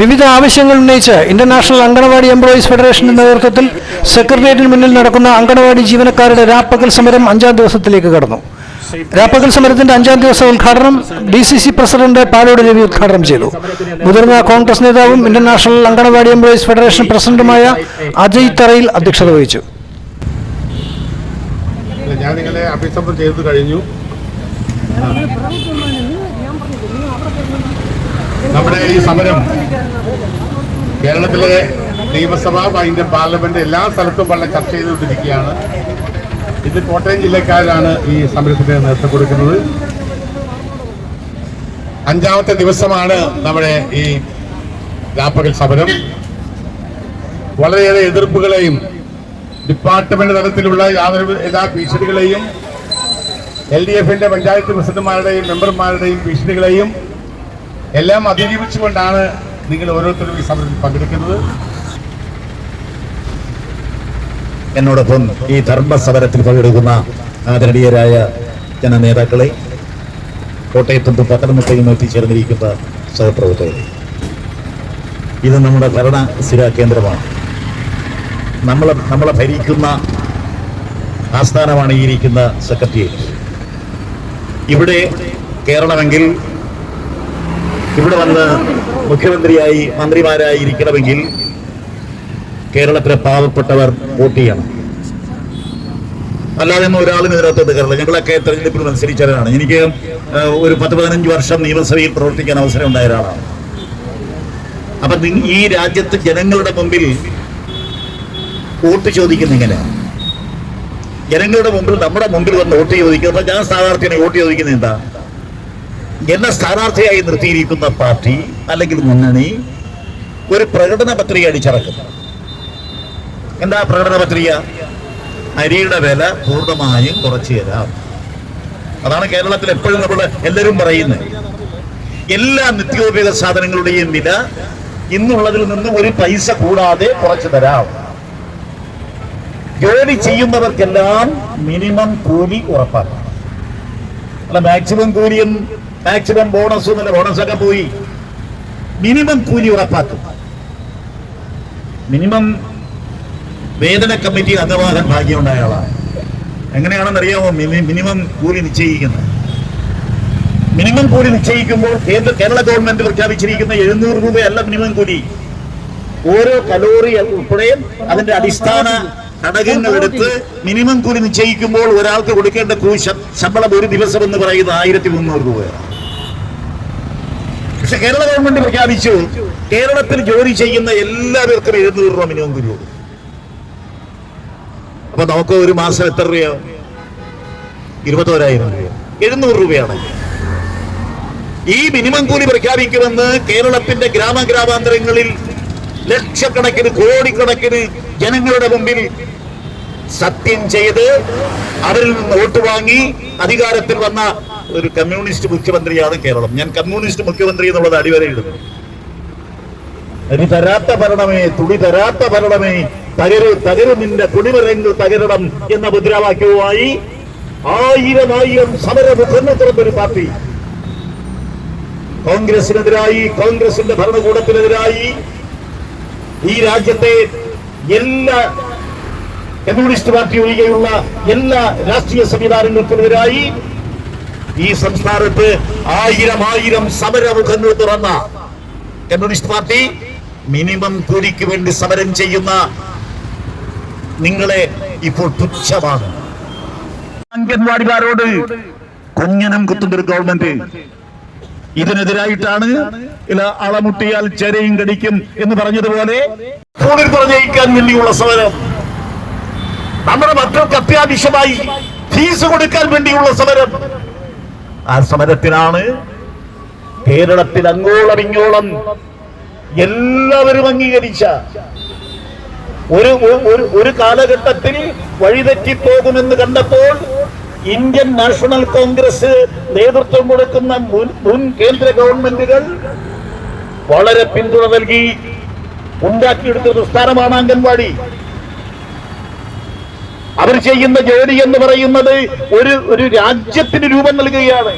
വിവിധ ആവശ്യങ്ങൾ ഉന്നയിച്ച് ഇന്റർനാഷണൽ അങ്കണവാടി എംപ്ലോയീസ് ഫെഡറേഷന്റെ നേതൃത്വത്തിൽ സെക്രട്ടേറിയറ്റിന് മുന്നിൽ നടക്കുന്ന അങ്കണവാടി ജീവനക്കാരുടെ രാപ്പകൽ സമരം അഞ്ചാം ദിവസത്തിലേക്ക് കടന്നു. രാപ്പകൽ സമരത്തിന്റെ അഞ്ചാം ദിവസ ഉദ്ഘാടനം D C C president Palode Ravi ഉദ്ഘാടനം ചെയ്തു. മുതിർന്ന കോൺഗ്രസ് നേതാവും ഇന്റർനാഷണൽ അങ്കണവാടി എംപ്ലോയീസ് ഫെഡറേഷൻ പ്രസിഡന്റുമായ അജയ് തറയിൽ അധ്യക്ഷത വഹിച്ചു. ഞാൻ നിങ്ങളെ അഭിസംബോധന ചെയ്തു കഴിഞ്ഞു. നമ്മുടെ ഈ സമരം കേരളത്തിലെ നിയമസഭ അതിന്റെ പാർലമെന്റ് എല്ലാ സ്ഥലത്തും വളരെ ചർച്ച ചെയ്തുകൊണ്ടിരിക്കുകയാണ്. ഇത് കോട്ടയം ജില്ലക്കാരാണ് ഈ സമരത്തിന് നേതൃത്വം കൊടുക്കുന്നത്. അഞ്ചാമത്തെ ദിവസമാണ് നമ്മുടെ ഈ രാപ്പകൽ സമരം. വളരെയേറെ എതിർപ്പുകളെയും ഡിപ്പാർട്ട്മെന്റ് തലത്തിലുള്ള യാതൊരു എല്ലാ ഭീഷണികളെയും എൽ ഡി എഫിന്റെ പഞ്ചായത്ത് പ്രസിഡന്റുമാരുടെയും മെമ്പർമാരുടെയും ഭീഷണികളെയും എല്ലാം അതിജീവിച്ചുകൊണ്ടാണ് നിങ്ങൾ ഓരോരുത്തരും ഈ സമരത്തിൽ പങ്കെടുക്കുന്നത്. എന്നോടൊപ്പം ഈ ധർമ്മ സമരത്തിൽ പങ്കെടുക്കുന്ന ആദരണീയരായ ജനനേതാക്കളെ കോട്ടയത്തും പത്തനംതിട്ടയും എത്തിച്ചേർന്നിരിക്കുന്ന സഹപ്രവർത്തകരെ. ഇത് നമ്മുടെ ഭരണ സ്ഥിര കേന്ദ്രമാണ്. നമ്മൾ നമ്മളെ ഭരിക്കുന്ന ആസ്ഥാനമാണ് ഈ ഇരിക്കുന്ന സെക്രട്ടേറിയറ്റ്. ഇവിടെ കയറണമെങ്കിൽ ഇവിടെ വന്ന് മുഖ്യമന്ത്രിയായി മന്ത്രിമാരായി ഇരിക്കണമെങ്കിൽ കേരളത്തിലെ പാവപ്പെട്ടവർ വോട്ട് ചെയ്യണം. അല്ലാതെ ഒന്നും ഒരാളും ഇതിനകത്ത് കയറില്ല ഞങ്ങളൊക്കെ തെരഞ്ഞെടുപ്പിൽ മത്സരിച്ചവരാണ്. എനിക്ക് ഒരു പത്ത് പതിനഞ്ച് വർഷം നിയമസഭയിൽ പ്രവർത്തിക്കാൻ അവസരം ഉണ്ടായ ഒരാളാണ്. അപ്പൊ ഈ രാജ്യത്ത് ജനങ്ങളുടെ മുമ്പിൽ വോട്ട് ചോദിക്കുന്ന ഇങ്ങനെയാണ് ജനങ്ങളുടെ മുമ്പിൽ നമ്മുടെ മുമ്പിൽ വന്ന് വോട്ട് ചോദിക്കുന്നത് ഞാൻ സ്ഥാനാർത്ഥിനെ വോട്ട് ചോദിക്കുന്നത് എന്താ? എന്നെ സ്ഥാനാർത്ഥിയായി നിർത്തിയിരിക്കുന്ന പാർട്ടി അല്ലെങ്കിൽ മുന്നണി ഒരു പ്രകടന പത്രിക അടിച്ചിറക്കുന്നു എന്താ പ്രകടന പത്രിക? അരിയുടെ വില പൂർണമായും കുറച്ചു തരാം. അതാണ് കേരളത്തിൽ എപ്പോഴും നമ്മൾ എല്ലാവരും പറയുന്നത്. എല്ലാ നിത്യോപയോഗ സാധനങ്ങളുടെയും വില ഇന്നുള്ളതിൽ നിന്നും ഒരു പൈസ കൂടാതെ കുറച്ചു തരാം. ജോലി ചെയ്യുന്നവർക്കെല്ലാം മിനിമം കൂലി ഉറപ്പാക്കണം. അല്ല മാക്സിമം കൂലിയും മാക്സിമം ബോണസ് ബോണസ് ബോണസൊക്കെ പോയി. മിനിമം കൂലി ഉറപ്പാക്കും. മിനിമം വേതന കമ്മിറ്റി അംഗമാകാൻ ഭാഗ്യമുണ്ടായ ആളാണ്. എങ്ങനെയാണെന്ന് അറിയാമോ മിനിമം കൂലി നിശ്ചയിക്കുന്നത്. മിനിമം കൂലി നിശ്ചയിക്കുമ്പോൾ കേന്ദ്ര കേരള ഗവൺമെന്റ് പ്രഖ്യാപിച്ചിരിക്കുന്ന എഴുന്നൂറ് രൂപയല്ല മിനിമം കൂലി. ഓരോ കലോറി ഉൾപ്പെടെ അതിന്റെ അടിസ്ഥാന ഘടകങ്ങൾ എടുത്ത് മിനിമം കൂലി നിശ്ചയിക്കുമ്പോൾ ഒരാൾക്ക് കൊടുക്കേണ്ട ശമ്പളം ഒരു ദിവസം എന്ന് പറയുന്നത് ആയിരത്തി മുന്നൂറ് രൂപയാണ്. പക്ഷെ കേരള ഗവൺമെന്റ് പ്രഖ്യാപിച്ചു കേരളത്തിൽ ജോലി ചെയ്യുന്ന എല്ലാവർക്കും എഴുന്നൂറ് രൂപ മിനിമം കൊടുക്കും അപ്പൊ നമുക്ക് ഒരു മാസം എത്ര രൂപയാവും ഇരുപത്തോരായിരം രൂപ. എഴുന്നൂറ് രൂപയാണ്. ഈ മിനിമം കൂലി പ്രഖ്യാപിക്കുമെന്ന് കേരളത്തിന്റെ ഗ്രാമഗ്രാമാന്തരങ്ങളിൽ ലക്ഷക്കണക്കിന് കോടിക്കണക്കിന് ജനങ്ങളുടെ മുമ്പിൽ സത്യം ചെയ്ത് അവരിൽ നിന്ന് വോട്ട് വാങ്ങി അധികാരത്തിൽ വന്ന ഒരു കമ്മ്യൂണിസ്റ്റ് മുഖ്യമന്ത്രിയാണ് കേരളം. ഞാൻ കമ്മ്യൂണിസ്റ്റ് മുഖ്യമന്ത്രി എന്നുള്ളത് അടിവരയിടുന്നു അരി തരാത്ത ഭരണമേ തുണി തരാത്ത ഭരണമേ തകരു തകരു നിന്റെ തുണിമരങ്ങൾ തകരണം എന്ന മുദ്രാവാക്യവുമായി ആയിരം ആയിരം സമരമുഖങ്ങൾ തുറന്നൊരു പാർട്ടി. കോൺഗ്രസിനെതിരായി കോൺഗ്രസിന്റെ ഭരണകൂടത്തിനെതിരായി ഈ രാജ്യത്തെ എല്ലാ കമ്മ്യൂണിസ്റ്റ് പാർട്ടി ഒഴികെയുള്ള എല്ലാ രാഷ്ട്രീയ സംവിധാനങ്ങൾക്കുമെതിരായി ഈ സംസ്ഥാനത്ത് ആയിരം ആയിരം സമരമുഖങ്ങൾ തുറന്ന കമ്മ്യൂണിസ്റ്റ് പാർട്ടി മിനിമം കൂലിക്ക് വേണ്ടി സമരം ചെയ്യുന്ന നിങ്ങളെ ഇപ്പോൾ തുച്ഛമാണ്. അംഗൻവാടിക്കാരോട് കുഞ്ഞനം കുത്തുന്നൊരു ഗവൺമെന്റ്. ഇതിനെതിരായിട്ടാണ് അളമുട്ടിയാൽ ചെരയും കടിക്കും എന്ന് പറഞ്ഞതുപോലെ ഫോണിൽ പറഞ്ഞയക്കാൻ വേണ്ടിയുള്ള സമരം. നമ്മുടെ മക്കൾക്ക് അത്യാവശ്യമായി ഫീസ് കൊടുക്കാൻ വേണ്ടിയുള്ള സമരം. ആ സമരത്തിനാണ് കേരളത്തിൽ അങ്ങോളം ഇങ്ങോളം എല്ലാവരും അംഗീകരിച്ച ഒരു ഒരു കാലഘട്ടത്തിൽ വഴിതെറ്റിപ്പോകുമെന്ന് കണ്ടപ്പോൾ ഇന്ത്യൻ നാഷണൽ കോൺഗ്രസ് നേതൃത്വം കൊടുക്കുന്ന മുൻ കേന്ദ്ര ഗവൺമെന്റുകൾ വളരെ പിന്തുണ നൽകി ഉണ്ടാക്കിയെടുത്ത പ്രസ്ഥാനമാണ് സ്ഥാനമാണ് അംഗൻവാടി. അവർ ചെയ്യുന്ന ജോലി എന്ന് പറയുന്നത് ഒരു ഒരു രാജ്യത്തിന് രൂപം നൽകുകയാണ്.